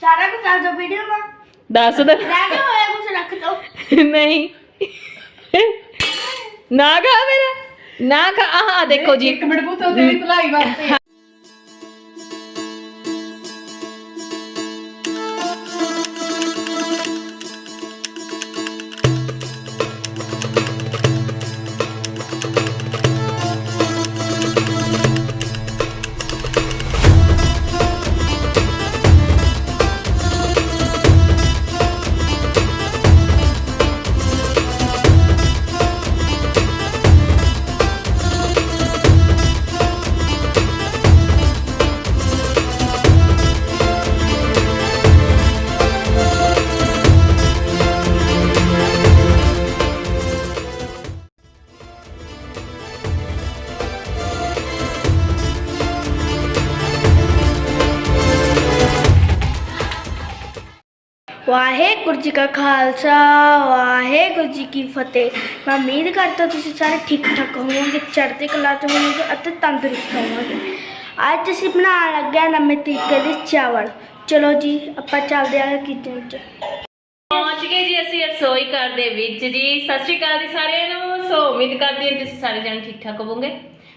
ਸਾਰਾ ਕੁਝ ਦੱਸ ਦੋ ਵੀਡੀਓ ਮਾ ਦੱਸ ਦੇ ਰਹਿ ਗਿਆ ਹੋਇਆ ਕੁਝ ਰੱਖ ਦੋ ਨਹੀਂ। ਨਾ ਖਾ ਮੇਰਾ। ਨਾ ਖਾ ਆਹ ਦੇਖੋ ਜੀ। ਇੱਕ ਮਿੰਟ ਪੁੱਤ ਤੇਰੀ ਭਲਾਈ ਵਾਸਤੇ। ਵਾਹਿਗੁਰੂ ਜੀ ਕਾ ਖਾਲਸਾ, ਵਾਹਿਗੁਰੂ ਜੀ ਕੀ ਫਤਿਹ। ਮੈਂ ਉਮੀਦ ਕਰਦਾ ਤੁਸੀਂ ਸਾਰੇ ਠੀਕ ਠਾਕ ਹੋਵੋਗੇ, ਚੜ੍ਹਦੀ ਕਲਾ ਚ ਹੋਵੋਗੇ ਅਤੇ ਤੰਦਰੁਸਤ ਹੋਵੋਗੇ। ਅੱਜ ਅਸੀਂ ਬਣਾਉਣ ਲੱਗੇ ਨਵੇਂ ਤਰੀਕੇ ਦੇ ਚਾਵਲ। ਚਲੋ ਜੀ, ਆਪਾਂ ਚੱਲਦੇ ਹਾਂ ਕਿਚਨ ਚ। ਪਹੁੰਚ ਗਏ ਜੀ ਅਸੀਂ ਰਸੋਈ ਘਰ ਦੇ ਵਿੱਚ ਜੀ। ਸਤਿ ਸ਼੍ਰੀ ਅਕਾਲ ਜੀ ਸਾਰਿਆਂ ਨੂੰ। ਸੋ ਉਮੀਦ ਕਰਦੀ ਹਾਂ ਤੁਸੀਂ ਸਾਰੇ ਜਣ ਠੀਕ ਠਾਕ ਹੋਵੋਗੇ।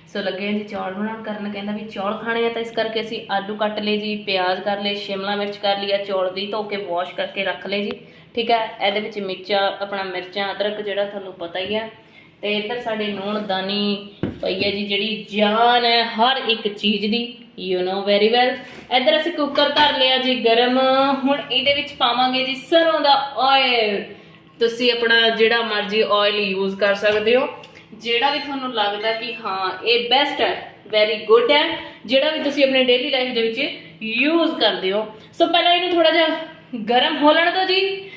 ਸੋ ਲੱਗੇ ਜੀ ਚੌਲ ਬਣਾਉਣ ਕਰਨ ਕਹਿੰਦਾ ਵੀ ਚੌਲ ਖਾਣੇ ਆ ਤਾਂ ਇਸ ਕਰਕੇ ਅਸੀਂ ਆਲੂ ਕੱਟ ਲਏ ਜੀ, ਪਿਆਜ਼ ਕਰ ਲਏ, ਸ਼ਿਮਲਾ ਮਿਰਚ ਕਰ ਲਿਆ ਚੌਲ ਦੀ ਧੋ ਕੇ ਵਾਸ਼ ਕਰਕੇ ਰੱਖ ਲਏ ਜੀ। ਠੀਕ ਹੈ ਇਹਦੇ ਵਿੱਚ ਮਿਰਚਾਂ, ਆਪਣਾ ਮਿਰਚਾਂ, ਅਦਰਕ ਜਿਹੜਾ ਤੁਹਾਨੂੰ ਪਤਾ ਹੀ ਹੈ ਤੇ ਇੱਧਰ ਸਾਡੇ ਨੂਣ ਦਾਨੀ ਪਈ ਹੈ ਜੀ, ਜਿਹੜੀ ਜਾਨ ਹੈ ਹਰ ਇੱਕ ਚੀਜ਼ ਦੀ ਯੂ نو ਵੈਰੀ ਵੈਲ ਇੱਧਰ ਅਸੀਂ ਕੁੱਕਰ ਧਰ ਲਿਆ ਜੀ ਗਰਮ। ਹੁਣ ਇਹਦੇ ਵਿੱਚ ਪਾਵਾਂਗੇ ਜੀ ਸਰੋਂ ਦਾ ਆਇਲ ਤੁਸੀਂ ਆਪਣਾ ਜਿਹੜਾ ਮਰਜ਼ੀ ਆਇਲ ਯੂਜ਼ ਕਰ ਸਕਦੇ ਹੋ। ਜਿਹੜਾ ਵੀ ਤੁਹਾਨੂੰ ਲੱਗਦਾ ਕਿ ਹਾਂ, ਇਹ ਬੈਸਟ ਹੈ ਵੈਰੀ ਗੁੱਡ ਹੈ, ਜਿਹੜਾ ਵੀ ਤੁਸੀਂ ਆਪਣੇ ਡੇਲੀ ਲਾਈਫ ਦੇ ਵਿੱਚ ਯੂਜ਼ ਕਰਦੇ ਹੋ। ਸੋ ਪਹਿਲਾਂ ਇਹਨੂੰ ਥੋੜਾ ਜਿਹਾ ਗਰਮ ਹੋ ਲੈਣ ਦਿਓ ਜੀ।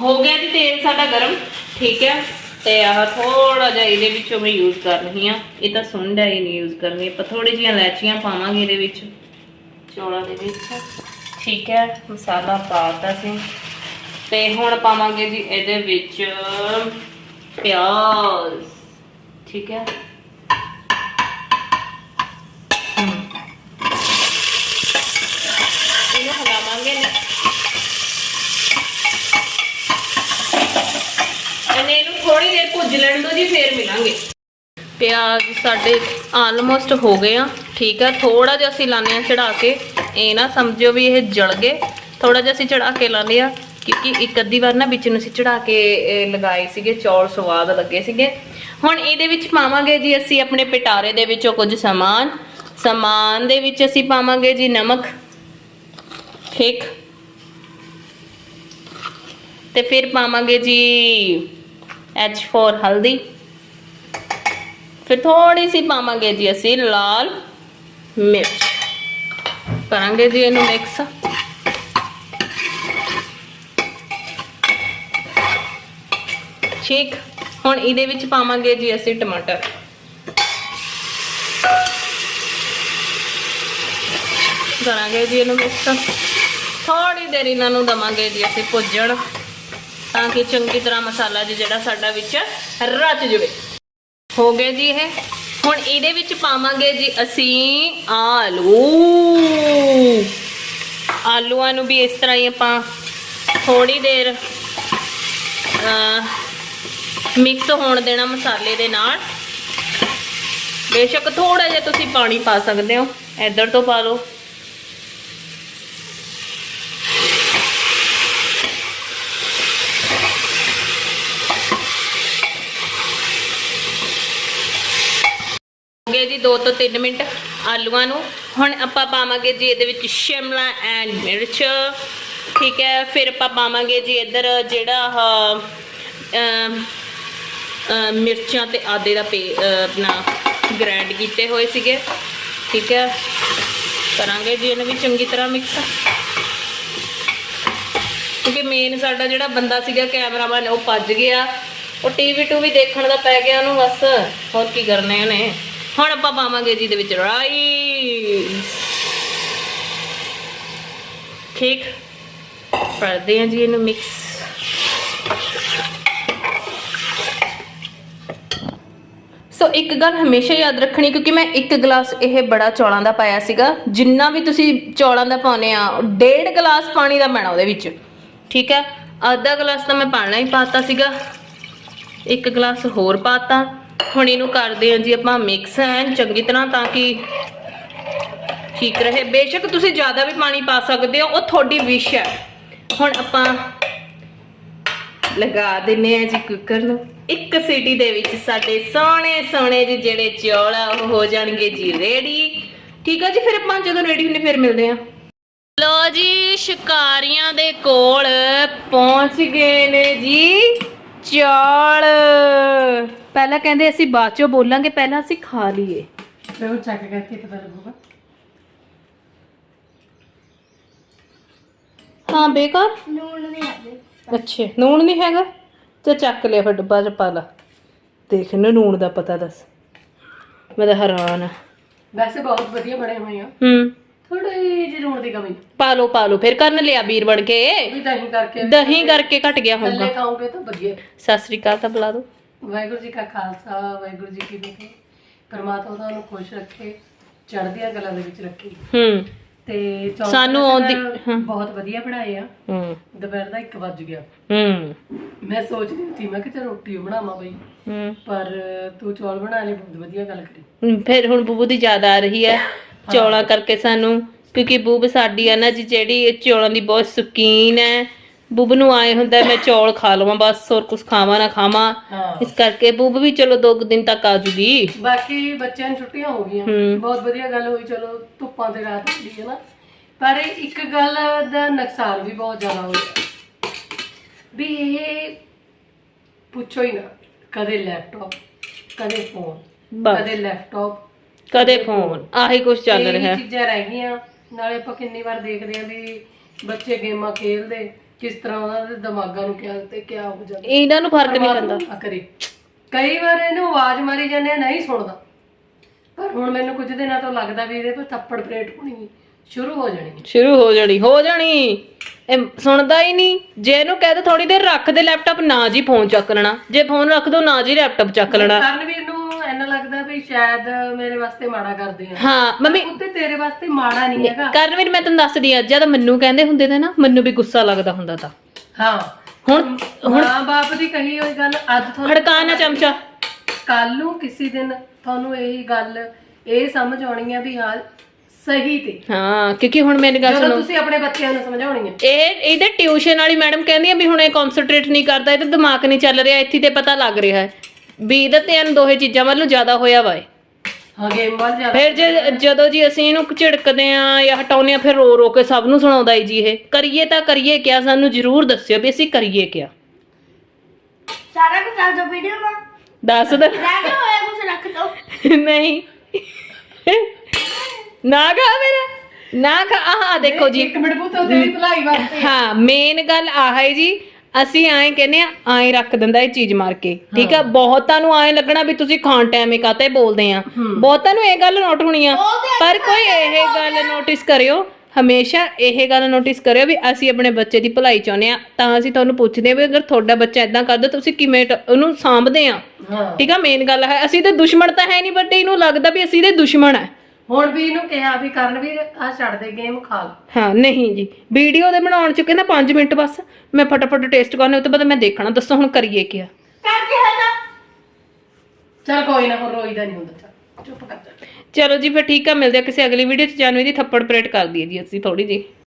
ਹੋ ਗਿਆ ਜੀ ਤੇਲ ਸਾਡਾ ਗਰਮ, ਠੀਕ ਹੈ। ਤੇ ਆਹ ਥੋੜਾ ਜਿਹਾ ਇਹਦੇ ਵਿੱਚੋਂ ਮੈਂ ਯੂਜ਼ ਕਰ ਰਹੀ ਹਾਂ। ਇਹ ਤਾਂ ਸੁੰਡ ਹੈ ਇਹ ਨਹੀਂ ਯੂਜ਼ ਕਰਨੀ। ਆਪਾਂ ਥੋੜੀ ਜਿਹੀਆਂ ਇਲਾਚੀਆਂ ਪਾਵਾਂਗੇ ਇਹਦੇ ਵਿੱਚ, ਚੌਲਾਂ ਦੇ ਵਿੱਚ। ਠੀਕ ਹੈ, ਮਸਾਲਾ ਪਾਤਾ ਸੀ। ਤੇ ਹੁਣ ਪਾਵਾਂਗੇ ਜੀ ਇਹਦੇ ਵਿੱਚ ਪਿਆਜ਼। ਠੀਕ ਹੈ। ਇਹਨੂੰ ਹਲਾਵਾਂਗੇ। ਇਹਨੇ ਇਹਨੂੰ ਥੋੜੀ ਦੇਰ ਭੁੱਜ ਲੈਣ ਦਿਓ ਜੀ, ਫੇਰ ਮਿਲਾਂਗੇ। ਪਿਆਜ਼ ਸਾਡੇ ਆਲਮੋਸਟ ਹੋ ਗਏ ਆ, ਠੀਕ ਆ। ਥੋੜਾ ਜਿਹਾ ਅਸੀਂ ਲਾਣੇ ਆ ਚੜਾ ਕੇ। ਇਹ ਨਾ ਸਮਝਿਓ ਵੀ ਇਹ ਜਲ ਗਏ। ਥੋੜਾ ਜਿਹਾ ਅਸੀਂ ਚੜਾ ਕੇ ਲਾਣੇ ਆ ਕਿਉਂਕਿ ਇੱਕ ਅੱਧੀ ਵਾਰ ਨਾ ਵਿੱਚ ਨੂੰ ਅਸੀਂ ਚੜਾ ਕੇ ਇਹ, ਲਗਾਏ ਸੀਗੇ ਚੌਲ ਸਵਾਦ ਲੱਗੇ ਸੀਗੇ। ਹੁਣ ਇਹਦੇ ਵਿੱਚ ਪਾਵਾਂਗੇ ਜੀ ਅਸੀਂ ਆਪਣੇ ਪਿਟਾਰੇ ਦੇ ਵਿੱਚੋਂ ਕੁਝ ਸਮਾਨ। ਸਮਾਨ ਦੇ ਵਿੱਚ ਅਸੀਂ ਪਾਵਾਂਗੇ ਜੀ ਨਮਕ ਠੀਕ ਤੇ ਫਿਰ ਪਾਵਾਂਗੇ ਜੀ H4 ਹਲਦੀ। ਫਿਰ ਥੋੜੀ ਸੀ ਪਾਵਾਂਗੇ ਜੀ ਅਸੀਂ ਲਾਲ ਮਿਰਚ। ਕਰਾਂਗੇ ਜੀ ਇਹਨੂੰ ਮਿਕਸ ਠੀਕ ਹੁਣ ਇਹਦੇ ਵਿੱਚ ਪਾਵਾਂਗੇ ਜੀ ਅਸੀਂ ਟਮਾਟਰ। ਕਰਾਂਗੇ ਜੀ ਇਹਨੂੰ ਮਿਕਸ ਥੋੜੀ ਦੇਰ ਇਹਨਾਂ ਨੂੰ ਦਵਾਂਗੇ ਜੀ ਅਸੀਂ ਭੁੱਜਣ, ਤਾਂ ਕਿ ਚੰਗੀ ਤਰ੍ਹਾਂ ਮਸਾਲਾ ਜੀ ਜਿਹੜਾ ਸਾਡਾ ਵਿੱਚ ਰਚ ਜਾਵੇ। ਹੋ ਗਏ ਜੀ ਇਹ। ਹੁਣ ਇਹਦੇ ਵਿੱਚ ਪਾਵਾਂਗੇ ਜੀ ਅਸੀਂ ਆਲੂ। ਆਲੂਆਂ ਨੂੰ ਵੀ ਇਸ ਤਰ੍ਹਾਂ ਹੀ ਆਪਾਂ ਥੋੜੀ ਦੇਰ ਮਿਕਸ ਹੋਣ ਦੇਣਾ ਮਸਾਲੇ ਦੇ ਨਾਲ। ਬੇਸ਼ੱਕ ਥੋੜਾ ਜਿਹਾ ਤੁਸੀਂ ਪਾਣੀ ਪਾ ਸਕਦੇ ਹੋ। ਇੱਧਰ ਤੋਂ ਪਾ ਲਓ। ਗਏ ਜੀ 2 ਤੋਂ 3 ਮਿੰਟ ਆਲੂਆਂ ਨੂੰ। ਹੁਣ ਆਪਾਂ ਪਾਵਾਂਗੇ ਜੀ ਇਹਦੇ ਵਿੱਚ ਸ਼ਿਮਲਾ ਐਂਡ ਮਿਰਚ। ਠੀਕ ਹੈ ਫਿਰ ਆਪਾਂ ਪਾਵਾਂਗੇ ਜੀ ਇੱਧਰ ਜਿਹੜਾ ਆਹ, ਮਿਰਚਾਂ ਤੇ ਆਦੇ ਦਾ ਆਪਣਾ ਗ੍ਰਾਈਂਡ ਕੀਤੇ ਹੋਏ ਸੀਗੇ। ਠੀਕ ਹੈ। ਕਰਾਂਗੇ ਜੀ ਇਹਨੂੰ ਵੀ ਚੰਗੀ ਤਰ੍ਹਾਂ ਮਿਕਸ ਕਿਉਂਕਿ ਮੇਨ ਸਾਡਾ ਜਿਹੜਾ ਬੰਦਾ ਸੀਗਾ ਕੈਮਰਾਮੈਨ ਉਹ ਭੱਜ ਗਿਆ। ਉਹ ਟੀਵੀ ਟੂ ਵੀ ਦੇਖਣ ਦਾ ਪੈ ਗਿਆ ਉਹਨੂੰ ਬਸ। ਹੋਰ ਕੀ ਕਰਨੇ ਉਹਨੇ? ਹੁਣ ਆਪਾਂ ਪਾਵਾਂਗੇ ਜੀ ਇਹਦੇ ਵਿੱਚ ਰਾਈਸ ਠੀਕ। ਕਰਦੇ ਹਾਂ ਜੀ ਇਹਨੂੰ ਮਿਕਸ ਸੋ ਇੱਕ ਗੱਲ ਹਮੇਸ਼ਾ ਯਾਦ ਰੱਖਣੀ, ਕਿਉਂਕਿ ਮੈਂ ਇੱਕ ਗਲਾਸ ਇਹ ਬੜਾ ਚੌਲਾਂ ਦਾ ਪਾਇਆ ਸੀਗਾ। ਜਿੰਨਾ ਵੀ ਤੁਸੀਂ ਚੌਲਾਂ ਦਾ ਪਾਉਨੇ ਆ, ਡੇਢ ਗਲਾਸ ਪਾਣੀ ਦਾ ਪੈਣਾ ਉਹਦੇ ਵਿੱਚ। ਠੀਕ ਹੈ? ਅੱਧਾ ਗਲਾਸ ਤਾਂ ਮੈਂ ਪਾਣਾ ਹੀ ਪਾਤਾ ਸੀਗਾ। ਇੱਕ ਗਲਾਸ ਹੋਰ ਪਾਤਾ। ਹੁਣ ਇਹਨੂੰ ਕਰਦੇ ਹਾਂ ਜੀ ਆਪਾਂ ਮਿਕਸ ਐਨ ਚੰਗੀ ਤਰ੍ਹਾਂ ਤਾਂ ਕਿ ਠੀਕ ਰਹੇ। ਬੇਸ਼ੱਕ ਤੁਸੀਂ ਜ਼ਿਆਦਾ ਵੀ ਪਾਣੀ ਪਾ ਸਕਦੇ ਹੋ, ਉਹ ਤੁਹਾਡੀ ਵਿਸ਼ ਹੈ। ਹੁਣ ਆਪਾਂ ਲਗਾ ਦਿੰਨੇ ਆ ਜੀ ਕੁੱਕਰ ਨੂੰ। ਇੱਕ ਸੀਟੀ ਦੇ ਵਿੱਚ ਸਾਡੇ ਸੋਹਣੇ ਸੋਹਣੇ ਜੀ ਜਿਹੜੇ ਚੌਲ ਆ ਉਹ ਹੋ ਜਾਣਗੇ ਜੀ ਰੈਡੀ ਠੀਕ ਆ ਜੀ ਫਿਰ ਆਪਾਂ ਜਦੋਂ ਰੈਡੀ ਹੁੰਦੇ ਫਿਰ ਮਿਲਦੇ ਆ। ਲੋ ਜੀ ਸ਼ਿਕਾਰੀਆਂ ਦੇ ਕੋਲ ਪਹੁੰਚ ਗਏ ਨੇ ਜੀ ਚੌਲ। ਪਹਿਲਾਂ ਕਹਿੰਦੇ ਅਸੀਂ ਬਾਅਦ ਚੋਂ ਬੋਲਾਂਗੇ ਪਹਿਲਾਂ ਅਸੀਂ ਖਾ ਲਈਏ। ਚਲੋ ਚੈੱਕ ਕਰਕੇ ਪਤਾ ਲੱਗੂਗਾ। ਹਾਂ ਬੇਕਾਰ। ਨੂਣ ਨਹੀਂ ਆਦੇ ਅੱਛਾ। ਨੂਣ ਨਹੀਂ ਹੈਗਾ? ਤੇ ਚੱਕ ਲਿਆ ਫਿਰ ਡੱਬਾ ਚ ਪਾ ਲਾ। ਦੇਖ ਇਹਨੂੰ ਨੂਣ ਦਾ ਪਤਾ ਦੱਸ। ਮੈਂ ਤਾਂ ਹੈਰਾਨ ਆ। ਵੈਸੇ ਬਹੁਤ ਵਧੀਆ ਬਣੇ ਹੋਏ ਆ। ਹੂੰ। ਥੋੜੀ ਜਿਹੀ ਲੂਣ ਦੀ ਕਮੀ। ਪਾ ਲਓ ਪਾ ਲਓ। ਫਿਰ ਕਰਨ ਲਿਆ ਵੀਰ ਬਣ ਕੇ। ਵੀ ਦਹੀਂ ਕਰਕੇ। ਦਹੀਂ ਕਰਕੇ ਘਟ ਗਿਆ ਹੋਊਗਾ। ਥੱਲੇ ਖਾਓਗੇ ਤਾਂ ਵਧੀਆ। ਸਤਿ ਸ੍ਰੀ ਅਕਾਲ ਤਾਂ ਬੁਲਾ ਦੋ ਵਾਹਿਗੁਰੂ ਜੀ ਕਾ ਖਾਲਸਾ ਵਾਹਿਗੁਰੂ ਜੀ ਕੀ ਫਤਿਹ। ਪਰਮਾਤਮਾ ਤੁਹਾਨੂੰ ਖੁਸ਼ ਰੱਖੇ ਚੜ੍ਹਦੀਆਂ ਕਲਾਂ ਦੇ ਵਿੱਚ ਰੱਖੇ। ਹੂੰ। ਤੇ ਸਾਨੂੰ ਆਉਂਦੀ- ਹਾਂ। ਬਹੁਤ ਵਧੀਆ ਬਣਾਏ ਆ। ਹੂੰ। ਦੁਪਹਿਰ ਦਾ 1 ਵੱਜ ਗਿਆ। ਹੂੰ। ਮੈਂ ਸੋਚਦੀ ਸੀ ਮੈਂ ਕਿ ਚਲ ਰੋਟੀ ਓ ਬਣਾਵਾਂ ਬਈ। ਹੂੰ। ਪਰ ਤੂੰ ਚੌਲ ਬਣਾ ਲਈ ਬਹੁਤ ਵਧੀਆ ਗੱਲ ਕਰੀ। ਹਮ, ਫਿਰ ਹੁਣ ਬੂਬੂ ਦੀ ਯਾਦ ਆ ਰਹੀ ਹੈ ਚੌਲਾਂ ਕਰਕੇ ਸਾਨੂੰ ਕਿਉਂਕਿ ਬੂਬ ਸਾਡੀ ਆ ਨਾ ਜੀ ਜਿਹੜੀ ਚੌਲਾਂ ਦੀ ਬਹੁਤ ਸ਼ੌਕੀਨ ਹੈ। ਬੂਬ ਨੂੰ ਆਏ ਹੁੰਦਾ ਮੈਂ ਚੌਲ ਖਾ ਲਵਾਂ ਬਸ ਹੋਰ ਕੁਝ ਖਾਵਾਂ ਨਾ ਖਾਵਾਂ। ਹਾਂ। ਇਸ ਕਰਕੇ ਬੂਬ ਵੀ ਚਲੋ ਦੋ ਕੁ ਦਿਨ ਤੱਕ ਆ ਜੂਗੀ। ਬਾਕੀ ਬੱਚਿਆਂ ਨੂੰ ਛੁੱਟੀਆਂ ਹੋ ਗਈਆਂ। ਹੂੰ। ਬਹੁਤ ਵਧੀਆ ਗੱਲ ਹੋਈ ਚਲੋ ਧੁੱਪਾਂ ਤੇ ਰਾਤ ਹੁੰਦੀ ਹੈ ਨਾ। ਪਰ ਇੱਕ ਗੱਲ ਦਾ ਨੁਕਸਾਨ ਵੀ ਬਹੁਤ ਜ਼ਿਆਦਾ ਹੋਇਆ। ਵੀ ਇਹ ਪੁੱਛੋ ਹੀ ਨਾ ਕਦੇ ਲੈਪਟਾਪ ਕਦੇ ਫੋਨ ਬਸ। ਕਦੇ ਲੈਪਟਾਪ ਕਦੇ ਫੋਨ ਆਹੀ ਕੁਝ ਚੱਲ ਇਹੀ ਰਿਹਾ। ਚੀਜ਼ਾਂ ਰਹਿ ਗਈਆਂ। ਨਾਲੇ ਆਪਾਂ ਕਿੰਨੀ ਵਾਰ ਦੇਖਦੇ ਆਂ ਵੀ ਬੱਚੇ ਗੇਮਾਂ ਖੇਲਦੇ। ਕਿਸ ਤਰ੍ਹਾਂ ਉਹਨਾਂ ਦੇ ਦਿਮਾਗਾਂ ਨੂੰ ਕਿਆ ਤੇ ਕਿਆ ਹੋ ਜਾਂਦਾ? ਇਹਨਾਂ ਨੂੰ ਫ਼ਰਕ ਨਹੀਂ ਪੈਂਦਾ। ਪਰਮਾਤਮਾ ਕਰੇ। ਕਈ ਵਾਰ ਇਹਨੂੰ ਆਵਾਜ਼ ਮਾਰੀ ਜਾਂਦੇ ਆ ਨਹੀਂ ਸੁਣਦਾ। ਪਰ ਹੁਣ ਮੈਨੂੰ ਕੁਝ ਦਿਨਾਂ ਤੋਂ ਲੱਗਦਾ ਵੀ ਇਹਦੇ ਪਰ ਥੱਪੜ ਪਲੇਟ ਹੋਣੀ ਸ਼ੁਰੂ ਹੋ ਜਾਣੀ ਹੈ। ਸ਼ੁਰੂ ਹੋ ਜਾਣੀ ਹੋ ਜਾਣੀ। ਇਹ ਸੁਣਦਾ ਹੀ ਨਹੀਂ। ਜੇ ਇਹਨੂੰ ਕਹਿ ਦੋ ਥੋੜੀ ਦੇਰ ਰੱਖ ਦੇ ਲੈਪਟਾਪ ਨਾ ਜੀ ਫੋਨ ਚੱਕ ਲੈਣਾ। ਜੇ ਫੋਨ ਰੱਖ ਦੋ ਨਾ ਜੀ ਲੈਪਟਾਪ ਚੱਕ ਲੈਣਾ। ਕਰਨਵੀਰ ਨੂੰ ਇੰਨਾ ਲੱਗਦਾ ਵੀ ਸ਼ਾਇਦ ਮੇਰੇ ਵਾਸਤੇ ਮਾੜਾ ਕਰਦੇ ਆ। ਹਾਂ ਮੰਮੀ ਉੱਤੇ ਤੇਰੇ ਵਾਸਤੇ ਮਾੜਾ ਨਹੀਂ ਹੈਗਾ। ਕਰਨਵੀਰ ਮੈਂ ਤੈਨੂੰ ਦੱਸਦੀ ਆ ਜਦ ਮੈਨੂੰ ਕਹਿੰਦੇ ਹੁੰਦੇ ਤੇ ਨਾ ਮੈਨੂੰ ਵੀ ਗੁੱਸਾ ਲੱਗਦਾ ਹੁੰਦਾ ਤਾਂ। ਹਾਂ। ਹੁਣ ਮਾਂ ਬਾਪ ਦੀ ਕਹੀ ਹੋਈ ਗੱਲ ਅੱਜ ਤੁਹਾਨੂੰ ਖੜਕਾ ਨਾ ਚਮਚਾ। ਕੱਲ ਨੂੰ ਕਿਸੇ ਦਿਨ ਤੁਹਾਨੂੰ ਇਹੀ ਗੱਲ ਇਹ ਸਮਝ ਆਉਣੀ ਆ ਵੀ ਹਾਂ ਸਹੀ ਤੇ। ਹਾਂ ਕਿਉਂਕਿ ਹੁਣ ਮੇਰੀ ਗੱਲ ਜਦੋਂ ਸੁਣੋ। ਤੁਸੀਂ ਆਪਣੇ ਬੱਚਿਆਂ ਨੂੰ ਸਮਝਾਉਣੀ ਹੈ ਇਹ ਇਹਦੇ ਟਿਊਸ਼ਨ ਵਾਲੀ ਮੈਡਮ ਕਹਿੰਦੀ ਆ ਵੀ ਹੁਣ ਇਹ ਕਨਸੈਂਟਰੇਟ ਨਹੀਂ ਕਰਦਾ ਇਹਦਾ ਦਿਮਾਗ ਨਹੀਂ ਚੱਲ ਰਿਹਾ ਇੱਥੇ ਤੇ ਪਤਾ ਲੱਗ ਰਿਹਾ ਹੈ। ਵੀ ਇਹਦਾ ਧਿਆਨ ਦੋਹੇ ਚੀਜ਼ਾਂ ਵੱਲ ਨੂੰ ਜ਼ਿਆਦਾ ਹੋਇਆ ਵਾ ਏ ਹਾਂ ਗੇਮ ਵੱਲ ਜ਼ਿਆਦਾ ਫਿਰ ਜੇ ਜਦੋਂ ਜੀ ਅਸੀਂ ਇਹਨੂੰ ਝਿੜਕਦੇ ਆ ਜਾਂ ਹਟਾਉਂਦੇ ਆ ਫਿਰ ਰੋ ਰੋ ਕੇ ਸਭ ਨੂੰ ਸੁਣਾਉਂਦਾ ਈ ਜੀ ਇਹ। ਕਰੀਏ ਤਾਂ ਕਰੀਏ ਕਿਆ ਸਾਨੂੰ ਜ਼ਰੂਰ ਦੱਸਿਓ ਵੀ ਅਸੀਂ ਕਰੀਏ ਕਿਆ। ਸਾਰਾ ਕੁਝ ਦੱਸ ਦੋ ਵੀਡੀਓ ਮਾ ਦੱਸ ਦੇ ਰਹਿ ਗਿਆ ਹੋਇਆ ਕੁਝ ਰੱਖ ਦੋ ਨਹੀਂ। ਨਾ ਖਾ ਮੇਰਾ ਨਾ ਖਾ। ਆਹ ਦੇਖੋ ਜੀ। ਇੱਕ ਮਿੰਟ ਪੁੱਤ ਤੇਰੀ ਭਲਾਈ ਵਾਸਤੇ ਹਾਂ ਮੇਨ ਗੱਲ ਆਹ ਹੈ ਜੀ। ਅਸੀਂ ਐਂ ਕਹਿੰਦੇ ਆ ਐਂ ਰੱਖ ਦਿੰਦਾ ਇਹ ਚੀਜ਼ ਮਾਰ ਕੇ ਠੀਕ ਆ? ਬਹੁਤਾਂ ਨੂੰ ਐਂ ਲੱਗਣਾ ਵੀ ਤੁਸੀਂ ਖਾਣ ਟਾਈਮ ਇਹ ਕਾਤੇ ਬੋਲਦੇ ਆ। ਬਹੁਤਾਂ ਨੂੰ ਇਹ ਗੱਲ ਨੋਟ ਹੋਣੀ ਆ। ਪਰ ਕੋਈ ਇਹ ਗੱਲ ਨੋਟਿਸ ਕਰਿਓ ਹਮੇਸ਼ਾ ਇਹ ਗੱਲ ਨੋਟਿਸ ਕਰਿਓ ਵੀ ਅਸੀਂ ਆਪਣੇ ਬੱਚੇ ਦੀ ਭਲਾਈ ਚਾਹੁੰਦੇ ਆ। ਤਾਂ ਅਸੀਂ ਤੁਹਾਨੂੰ ਪੁੱਛਦੇ ਆ ਵੀ ਅਗਰ ਤੁਹਾਡਾ ਬੱਚਾ ਇਦਾਂ ਕਰਦਾ ਤੁਸੀਂ ਕਿਵੇਂ ਟ- ਉਹਨੂੰ ਸਾਂਭਦੇ ਆ? ਹਾਂ। ਠੀਕ ਆ? ਮੇਨ ਗੱਲ ਹੈ ਅਸੀਂ ਤੇ ਦੁਸ਼ਮਣ ਤਾਂ ਹੈ ਨਹੀਂ ਬਟ ਇਹਨੂੰ ਲੱਗਦਾ ਵੀ ਅਸੀਂ ਦੇ ਦੁਸ਼ਮਣ ਆ। ਹੁਣ ਵੀ ਇਹਨੂੰ ਕਿਹਾ ਵੀ ਕਰਨ ਵੀ ਆ ਛੱਡ ਦੇ ਗੇਮ ਖਾ ਲ ਹਾਂ ਨਹੀਂ ਜੀ। ਵੀਡੀਓ ਦੇ ਬਣਾਉਣ ਚ ਕਹਿੰਦਾ 5 ਮਿੰਟ ਬਸ। ਮੈਂ ਫਟਾਫਟ ਟੇਸਟ ਕਰਨੇ ਉਹ ਤੋਂ ਬਾਅਦ ਮੈਂ ਦੇਖਣਾ। ਦੱਸੋ ਹੁਣ ਕਰੀਏ ਕੀ ਕਰਕੇ ਹਟਾ ਚਲ ਕੋਈ ਨਾ ਹੁਣ ਰੋਈਦਾ ਨਹੀਂ ਹੁੰਦਾ। ਚੱਲ ਚੁੱਪ ਕਰ ਜਾ। ਚਲੋ ਜੀ ਫਿਰ ਠੀਕ ਆ। ਮਿਲਦੇ ਆ ਕਿਸੇ ਅਗਲੀ ਵੀਡੀਓ ਚ। ਜਾਨਵੀ ਦੀ ਥੱਪੜ ਪਰੇਡ ਕਰ ਦਈਏ ਜੀ ਅਸੀਂ ਥੋੜੀ ਜੀ